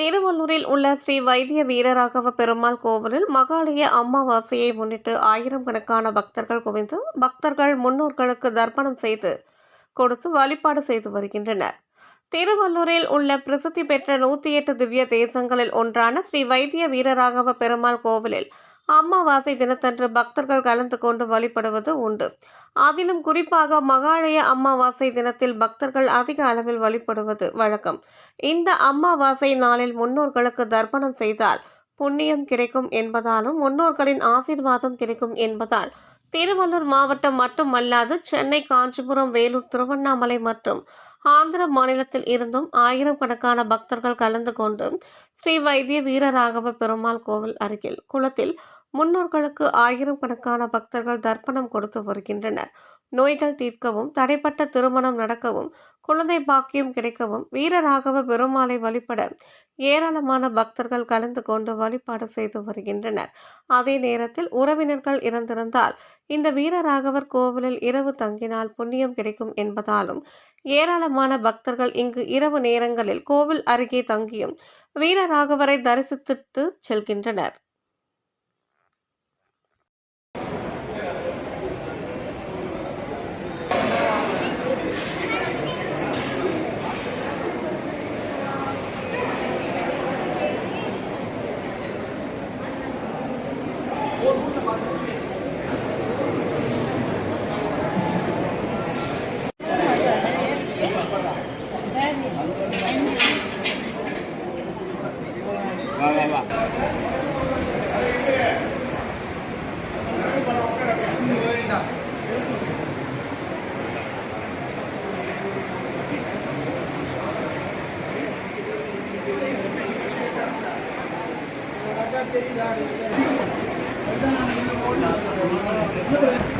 திருவள்ளூரில் உள்ள ஸ்ரீ வைத்திய வீரராகவ பெருமாள் கோவிலில் மகாலய அமாவாசையை முன்னிட்டு ஆயிரம் கணக்கான பக்தர்கள் குவிந்து பக்தர்கள் முன்னோர்களுக்கு தர்ப்பணம் செய்து கொடுத்து வழிபாடு செய்து வருகின்றனர். திருவள்ளூரில் உள்ள பிரசித்தி பெற்ற நூத்தி எட்டு திவ்ய தேசங்களில் ஒன்றான ஸ்ரீ வைத்திய வீரராகவ பெருமாள் கோவிலில் அமாவாசை தினத்தன்று பக்தர்கள் கலந்து கொண்டு வழிபடுவது உண்டு. அதிலும் குறிப்பாக மகாலய அமாவாசை தினத்தில் பக்தர்கள் அதிக அளவில் வழிபடுவது வழக்கம். இந்த அமாவாசை நாளில் முன்னோர்களுக்கு தர்ப்பணம் செய்தால் புண்ணியம் கிடைக்கும் என்பதாலும் முன்னோர்களின் ஆசீர்வாதம் கிடைக்கும் என்பதால் திருவள்ளூர் மாவட்டம் மட்டுமல்லாது சென்னை காஞ்சிபுரம் வேலூர் திருவண்ணாமலை மற்றும் ஆந்திர மாநிலத்தில் இருந்தும் ஆயிரம் கணக்கான பக்தர்கள் கலந்து கொண்டு ஸ்ரீ வைத்திய வீரராகவ பெருமாள் கோவில் அருகில் குளத்தில் முன்னோர்களுக்கு ஆயிரம் கணக்கான பக்தர்கள் தர்ப்பணம் கொடுத்து வருகின்றனர். நோய்கள் தீர்க்கவும் தடைப்பட்ட திருமணம் நடக்கவும் குழந்தை பாக்கியம் கிடைக்கவும் வீரராகவ பெருமாளை வழிபட ஏராளமான பக்தர்கள் கலந்து கொண்டு வழிபாடு செய்து வருகின்றனர். அதே நேரத்தில் உறவினர்கள் இறந்திருந்தால் இந்த வீரராகவர் கோவிலில் இரவு தங்கினால் புண்ணியம் கிடைக்கும் என்பதாலும் ஏராளமான பக்தர்கள் இங்கு இரவு நேரங்களில் கோவில் அருகே தங்கியும் வீரராகவரை தரிசித்துட்டு செல்கின்றனர். わわ。わ